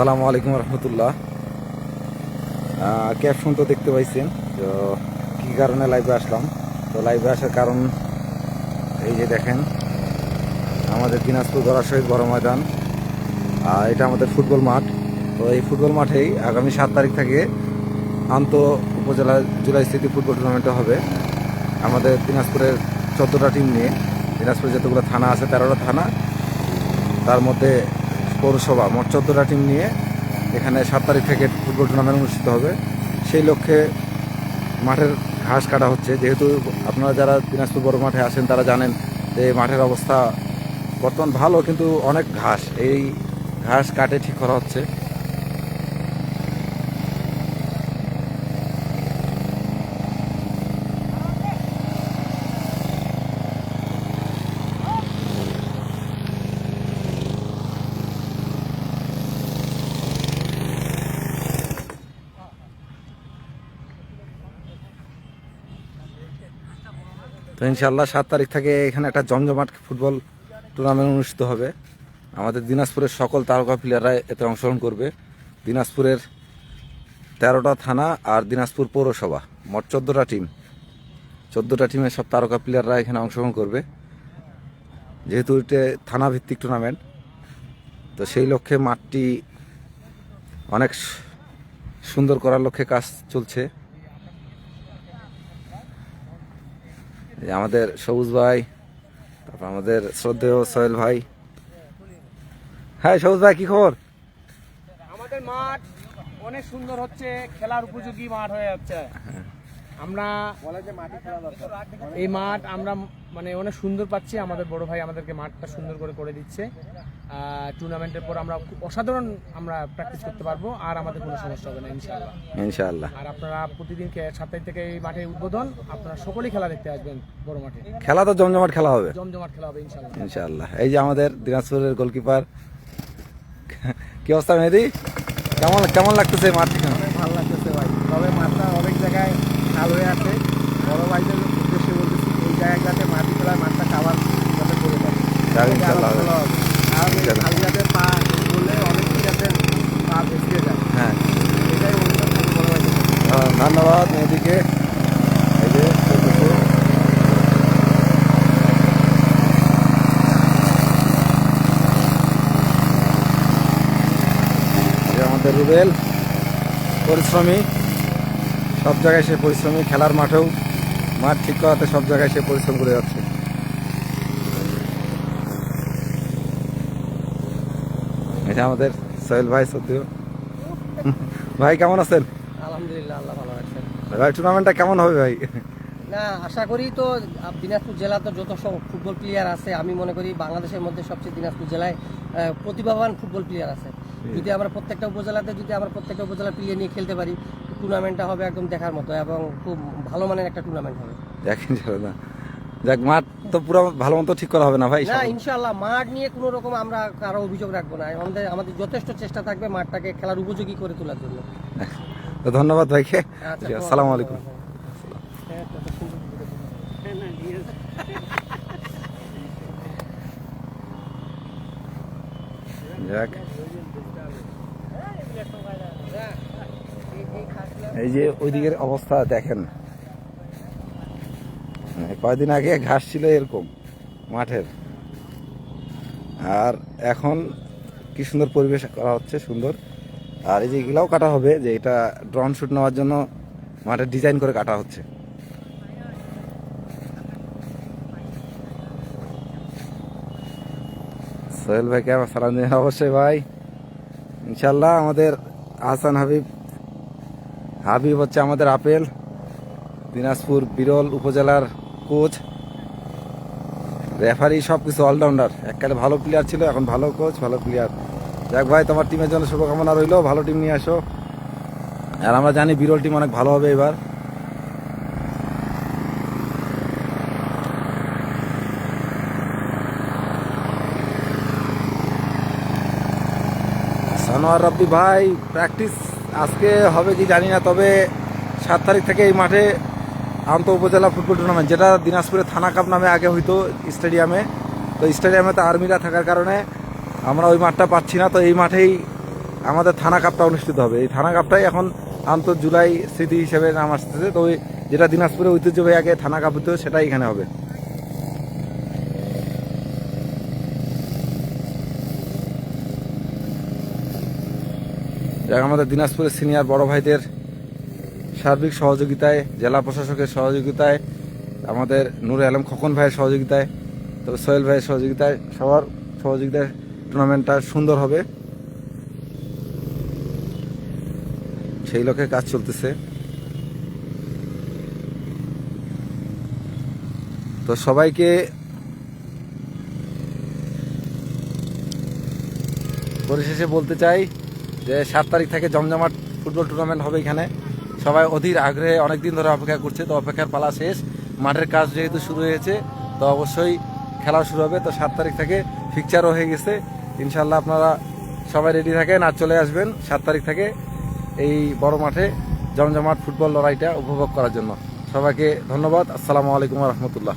আসসালামু আলাইকুম রহমতুল্লাহ। ক্যাপশন তো দেখতে পাইছেন, তো কী কারণে লাইভে আসলাম? তো লাইভে আসার কারণ এই যে দেখেন, আমাদের দিনাজপুর গড়া শহীদ বড় ময়দান আর এটা আমাদের ফুটবল মাঠ। তো এই ফুটবল মাঠেই আগামী সাত তারিখ থেকে আন্ত উপজেলা জুলাই স্মৃতি ফুটবল টুর্নামেন্টটা হবে। আমাদের দিনাজপুরের চোদ্দোটা টিম নিয়ে দিনাজপুরে যতগুলো থানা আছে তেরোটা থানা, তার মধ্যে পৌরসভা, মোট চোদ্দোটা টিম নিয়ে এখানে সাত তারিখ থেকে ফুটবল টুর্নামেন্ট অনুষ্ঠিত হবে। সেই লক্ষ্যে মাঠের ঘাস কাটা হচ্ছে। যেহেতু আপনারা যারা দিনাজপুর বড় মাঠে আসেন তারা জানেন যে মাঠের অবস্থা বর্তমান ভালো, কিন্তু অনেক ঘাস। এই ঘাস কাটে ঠিক করা হচ্ছে। তো ইনশাল্লাহ সাত তারিখ থেকে এখানে একটা জমজমাট ফুটবল টুর্নামেন্ট অনুষ্ঠিত হবে। আমাদের দিনাজপুরের সকল তারকা প্লেয়াররা এতে অংশগ্রহণ করবে। দিনাজপুরের তেরোটা থানা আর দিনাজপুর পৌরসভা, মোট চোদ্দোটা টিম চোদ্দোটা টিমের সব তারকা প্লেয়াররা এখানে অংশগ্রহণ করবে। যেহেতু এটা থানা ভিত্তিক টুর্নামেন্ট তো সেই লক্ষ্যে মাঠটি অনেক সুন্দর করার লক্ষ্যে কাজ চলছে। যে আমাদের সবুজ ভাই তারপর আমাদের শ্রদ্ধেয় সোহেল ভাই। হ্যাঁ সবুজ ভাই কি খবর? আমাদের মাঠ অনেক সুন্দর হচ্ছে খেলার উপযোগী মাঠ হয়ে যাচ্ছে। আমরা এই মাঠ আমরা মানে অনেক সুন্দর পাচ্ছি। আমাদের বড় ভাই আমাদেরকে মাঠটা সুন্দর করে করে দিচ্ছে। টুর্নামেন্টের পর আমরা খুব অসাধারণ আমরা প্র্যাকটিস করতে পারব আর আমাদের কোনো সমস্যা হবে না ইনশাল্লাহ ইনশাআল্লাহ। আর আপনারা প্রতিদিন সাত থেকে এই মাঠে উদ্বোধন আপনারা সকলেই খেলা দেখতে আসবেন বড় মাঠে। খেলা তো জমজমাট খেলা হবে। জমজমাট খেলা হবে ইনশাল্লাহ ইনশাআল্লাহ। এই যে আমাদের দিনাজপুরের গোলকিপার কি অবস্থা মেহেদি? কেমন কেমন লাগতেছে মাঠ অনেক ভালো লাগতেছে ভাই তবে মাঠটা অনেক জায়গায় খাল হয়ে আছে। বড় ভাইদের উদ্দেশ্যে বলতেছি এই জায়গাটাতে মাটি ফেলার মাঠটা খাবার যাতে করে দেয়। পা বললে অনেক পা যায়। হ্যাঁ। এটাই ভাইদের ধন্যবাদ। এই যে আমাদের রুবেল পরিশ্রমী। সব জায়গায় সে পরিশ্রমী খেলার মাঠেও মাঠ ঠিক করাতে সব জায়গায় সে পরিশ্রম করে যাচ্ছে। এটা আমাদের সোহেল ভাই সত্যিও। ভাই কেমন আছেন? আলহামদুলিল্লাহ আল্লাহ ভালো ভাই টুর্নামেন্টটা কেমন হবে ভাই? না আশা করি তো দিনাজপুর জেলা তো যত সব ফুটবল প্লেয়ার আছে আমি মনে করি বাংলাদেশের মধ্যে সবচেয়ে দিনাজপুর জেলায় প্রতিভাবান ফুটবল প্লেয়ার আছে। যদি আমরা প্রত্যেকটা উপজেলাতে যদি আমরা প্রত্যেকটা উপজেলা প্লেয়ার নিয়ে খেলতে পারি টুর্নামেন্টটা হবে একদম দেখার মতো এবং খুব ভালো মানের একটা টুর্নামেন্ট হবে। দেখেন না। যাক মাঠ তো পুরো ভালো মতো ঠিক করা হবে না ভাই? না ইনশাআল্লাহ মাঠ নিয়ে কোনো রকম আমরা কারও অভিযোগ রাখব না। আমাদের আমাদের যথেষ্ট চেষ্টা থাকবে মাঠটাকে খেলার উপযোগী করে তোলার জন্য। তো ধন্যবাদ ভাইকে। আচ্ছা, জি, আসসালামু আলাইকুম। যাক। এই যে ওই দিকের অবস্থা দেখেন। মানে কয়দিন আগে ঘাস ছিল এরকম মাঠের। আর এখন কি সুন্দর পরিবেশ করা হচ্ছে, সুন্দর। আর এই যে এগুলাও কাটা হবে, যে এটা ড্রোন শ্যুট নেওয়ার জন্য মাঠের ডিজাইন করে কাটা হচ্ছে। সোহেল ভাইকে আমার সালাম দিন অবশ্যই ভাই। ইনশাল্লাহ আমাদের আহসান হাবিব হাবিব হচ্ছে আমাদের আপেল, দিনাজপুর বিরল উপজেলার কোচ। রেফারি সব কিছু অলরাউন্ডার। এককালে ভালো প্লেয়ার ছিল, এখন ভালো কোচ ভালো প্লেয়ার যাক ভাই, তোমার টিমের জন্য শুভকামনা রইল, ভালো টিম নিয়ে আসো। আর আমরা জানি বিরল টিম অনেক ভালো হবে এবার। সানোয়ার রব্বি ভাই প্র্যাকটিস আজকে হবে কি জানি না, তবে সাত তারিখ থেকে এই মাঠে আন্ত উপজেলা ফুটবল টুর্নামেন্ট যেটা দিনাজপুরে থানা কাপ নামে আগে হইতো স্টেডিয়ামে তো স্টেডিয়ামে তো আর্মিরা থাকার কারণে আমরা ওই মাঠটা পাচ্ছি না। তো এই মাঠেই আমাদের থানা কাপটা অনুষ্ঠিত হবে। এই থানা কাপটাই এখন আন্তর জুলাই স্মৃতি হিসেবে নাম আসতেছে। তো যেটা দিনাজপুরে ঐতিহ্যবাহী আগে থানা কাপ হতো সেটাই এখানে হবে। যাক, আমাদের দিনাজপুরের সিনিয়র বড় ভাইদের সার্বিক সহযোগিতায়, জেলা প্রশাসকের সহযোগিতায়, আমাদের নুরে আলম খোকন ভাইয়ের সহযোগিতায়, তবে সোহেল ভাইয়ের সহযোগিতায়, সবার সহযোগিতায় টুর্নামেন্টটা সুন্দর হবে। সেই লক্ষ্যে কাজ চলতেছে। তো সবাইকে পরিশেষে বলতে চাই যে সাত তারিখ থেকে জমজমাট ফুটবল টুর্নামেন্ট হবে এখানে। সবাই অধীর আগ্রহে অনেকদিন ধরে অপেক্ষা করছে, তো অপেক্ষার পালা শেষ। মাঠের কাজ যেহেতু শুরু হয়েছে, তো অবশ্যই খেলা শুরু হবে। তো সাত তারিখ থেকে ফিকচারও হয়ে গেছে। ইনশাল্লাহ আপনারা সবাই রেডি থাকেন আর চলে আসবেন সাত তারিখ থেকে এই বড় মাঠে জমজমাট ফুটবল লড়াইটা উপভোগ করার জন্য। সবাইকে ধন্যবাদ। আসসালামু আলাইকুম রহমতুল্লাহ।